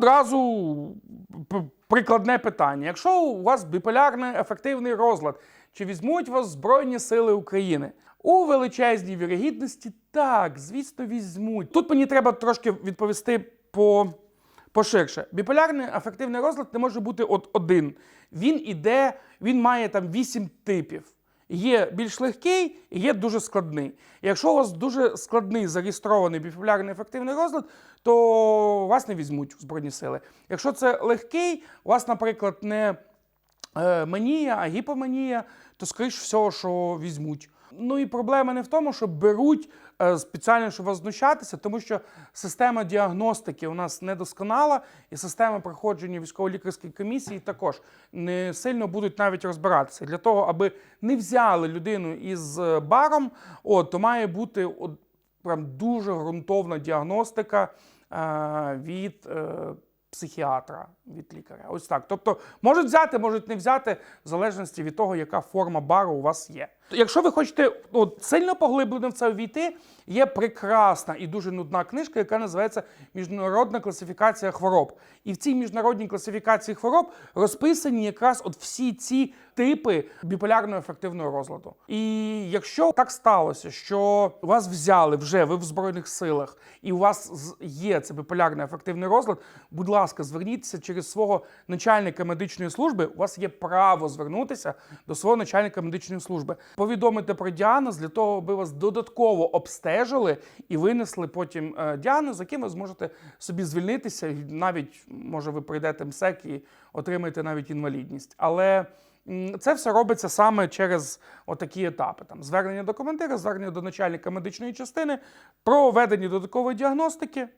одразу прикладне питання. Якщо у вас біполярний ефективний розлад, чи візьмуть вас Збройні Сили України? У величезній вірогідності так, звісно, візьмуть. Тут мені треба трошки відповісти по поширше. Біполярний афективний розлад не може бути от один. Він іде, він має там вісім типів. Є більш легкий і є дуже складний. Якщо у вас дуже складний зареєстрований біполярний ефективний розлад, то вас не візьмуть в Збройні сили. Якщо це легкий, у вас, наприклад, не е, манія, а гіпоманія, то скоріш всього, що візьмуть. Ну і проблема не в тому, що беруть е, спеціально, щоб знущатися, тому що система діагностики у нас недосконала, і система проходження військово-лікарської комісії також не сильно будуть навіть розбиратися. Для того, аби не взяли людину із е, баром, от, то має бути от, прям дуже ґрунтовна діагностика е, від. Е, психіатра від лікаря. Ось так. Тобто можуть взяти, можуть не взяти, в залежності від того, яка форма бару у вас є. Якщо ви хочете от, сильно поглиблено в це увійти, є прекрасна і дуже нудна книжка, яка називається Міжнародна класифікація хвороб. І в цій міжнародній класифікації хвороб розписані якраз от всі ці типи біполярного ефективного розладу. І якщо так сталося, що вас взяли вже ви в збройних силах, і у вас є це біполярний ефективний розлад, будь ласка, зверніться через свого начальника медичної служби. У вас є право звернутися до свого начальника медичної служби, повідомити про діагноз для того, аби вас додатково обстежили і винесли потім е, діагноз, яким ви зможете собі звільнитися. Навіть може ви пройдете МСЕК і отримаєте навіть інвалідність. Але це все робиться саме через отакі етапи: там звернення до командира, звернення до начальника медичної частини, проведення додаткової діагностики,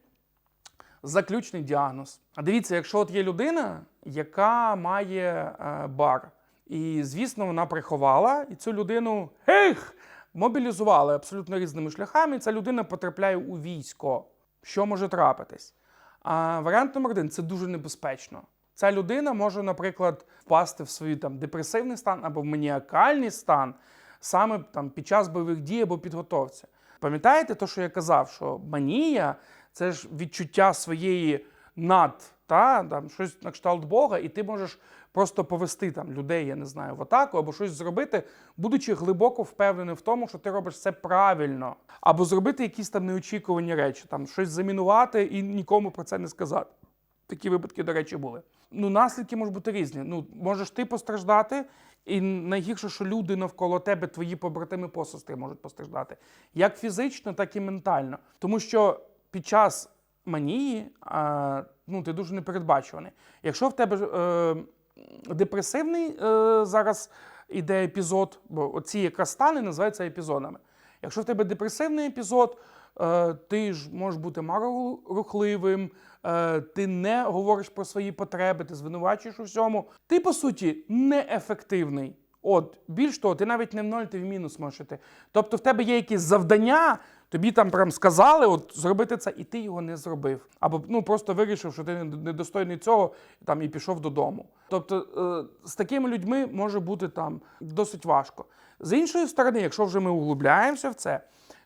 заключний діагноз. А дивіться, якщо от є людина, яка має е, бар, і звісно, вона приховала, і цю людину гейх, мобілізували абсолютно різними шляхами. і Ця людина потрапляє у військо. Що може трапитись? А варіант номер один це дуже небезпечно. Ця людина може, наприклад, впасти в свій там депресивний стан або в маніакальний стан саме там під час бойових дій або підготовці. Пам'ятаєте те, що я казав, що манія це ж відчуття своєї над, та, там, щось на кшталт Бога, і ти можеш просто повести там людей, я не знаю, в атаку або щось зробити, будучи глибоко впевненим в тому, що ти робиш це правильно, або зробити якісь там неочікувані речі, там щось замінувати і нікому про це не сказати. Такі випадки, до речі, були. Ну, наслідки можуть бути різні. Ну, можеш ти постраждати, і найгірше, що люди навколо тебе, твої побратими посестри можуть постраждати. Як фізично, так і ментально. Тому що під час манії ну, ти дуже непередбачуваний. Якщо в тебе е, депресивний е, зараз іде епізод, бо оці якраз стани називаються епізодами. Якщо в тебе депресивний епізод, е, ти ж можеш бути марорухливим, е, ти не говориш про свої потреби, ти звинувачуєш у всьому. Ти, по суті, неефективний. От, більш того, ти навіть не в ноль, ти в мінус можеш іти. Тобто в тебе є якісь завдання, тобі там прям сказали от, зробити це, і ти його не зробив. Або ну, просто вирішив, що ти недостойний цього там, і пішов додому. Тобто е, з такими людьми може бути там досить важко. З іншої сторони, якщо вже ми углубляємося в це,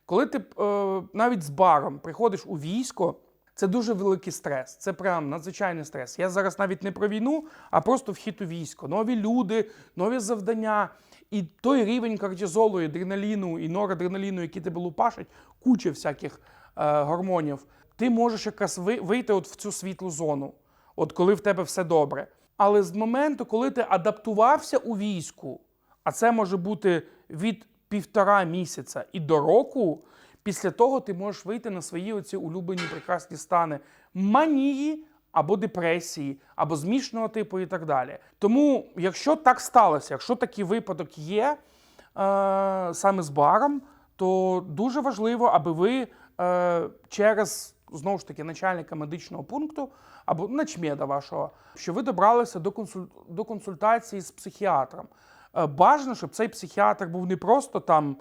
коли ти е, навіть з баром приходиш у військо, це дуже великий стрес. Це прям надзвичайний стрес. Я зараз навіть не про війну, а просто вхід у військо. Нові люди, нові завдання. І той рівень кортизолу, адреналіну і норадреналіну, які тебе лупашать, куча всяких е, гормонів. Ти можеш якраз вийти от в цю світлу зону, от коли в тебе все добре. Але з моменту, коли ти адаптувався у війську, а це може бути від півтора місяця і до року, після того ти можеш вийти на свої оці улюблені прекрасні стани манії або депресії, або змішаного типу і так далі. Тому, якщо так сталося, якщо такий випадок є е, саме з баром, то дуже важливо, аби ви е, через знову ж таки начальника медичного пункту або начмеда вашого, що ви добралися до, консуль... до консультації з психіатром. Е, Бажано, щоб цей психіатр був не просто там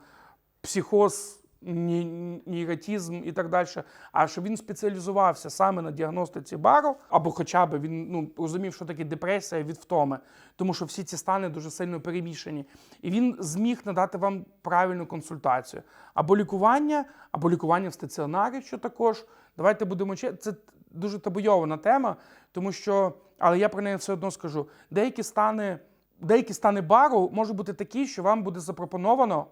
психоз, ні- нейротизм і так далі, а щоб він спеціалізувався саме на діагностиці бару, або хоча б він ну, розумів, що таке депресія від втоми, тому що всі ці стани дуже сильно перемішані. І він зміг надати вам правильну консультацію. Або лікування, або лікування в стаціонарі, що також. Давайте будемо це дуже табуйована тема, тому що, але я про неї все одно скажу. Деякі стани, деякі стани бару можуть бути такі, що вам буде запропоновано,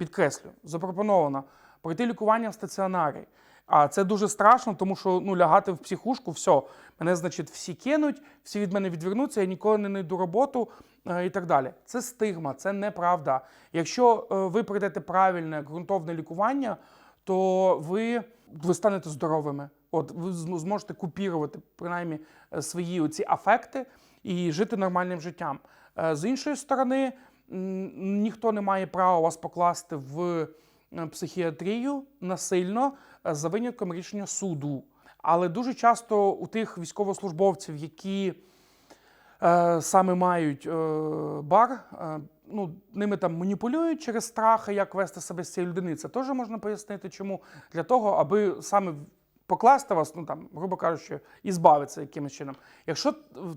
підкреслю, запропоновано пройти лікування в стаціонарі. А це дуже страшно, тому що ну, лягати в психушку, все, мене, значить, всі кинуть, всі від мене відвернуться, я ніколи не знайду роботу е, і так далі. Це стигма, це неправда. Якщо е, ви пройдете правильне ґрунтовне лікування, то ви, ви станете здоровими. От ви зможете купірувати принаймні е, свої оці афекти і жити нормальним життям. З іншої сторони, ніхто не має права вас покласти в е, психіатрію насильно е, за винятком рішення суду. Але дуже часто у тих військовослужбовців, які е, саме мають е, бар, е, ну, ними там маніпулюють через страх, як вести себе з цією людиною. Це теж можна пояснити, чому для того, аби саме покласти вас, ну там, грубо кажучи, і збавитися якимось чином. Якщо е,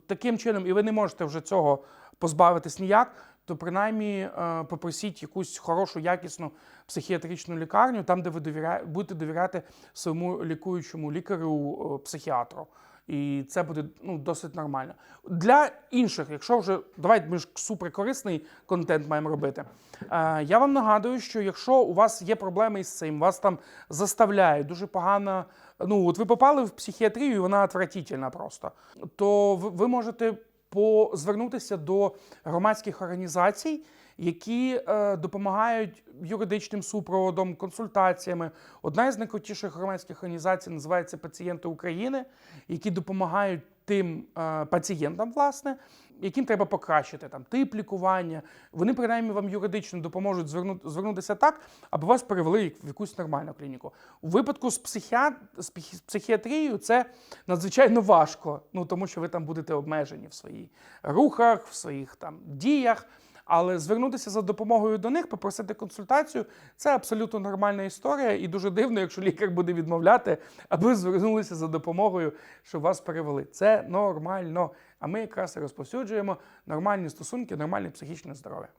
таким чином і ви не можете вже цього позбавитись ніяк, то принаймні е, попросіть якусь хорошу, якісну психіатричну лікарню, там, де ви довіря... будете довіряти своєму лікуючому лікарю, е, психіатру. І це буде ну, досить нормально. Для інших, якщо вже давайте ми ж суперкорисний контент маємо робити. Е, я вам нагадую, що якщо у вас є проблеми із цим, вас там заставляють дуже погано. Ну, от ви попали в психіатрію, і вона отвратительна просто. То ви, ви можете по, звернутися до громадських організацій, які е, допомагають юридичним супроводом, консультаціями. Одна із найкрутіших громадських організацій називається Пацієнти України, які допомагають тим е, пацієнтам, власне, яким треба покращити там тип лікування. Вони принаймні вам юридично допоможуть звернути, звернутися так, аби вас перевели в якусь нормальну клініку. У випадку з, психіат... з психіатрією це надзвичайно важко, ну тому що ви там будете обмежені в своїх рухах, в своїх там діях. Але звернутися за допомогою до них, попросити консультацію це абсолютно нормальна історія, і дуже дивно, якщо лікар буде відмовляти, аби звернулися за допомогою, щоб вас перевели. Це нормально. А ми якраз і розповсюджуємо нормальні стосунки, нормальне психічне здоров'я.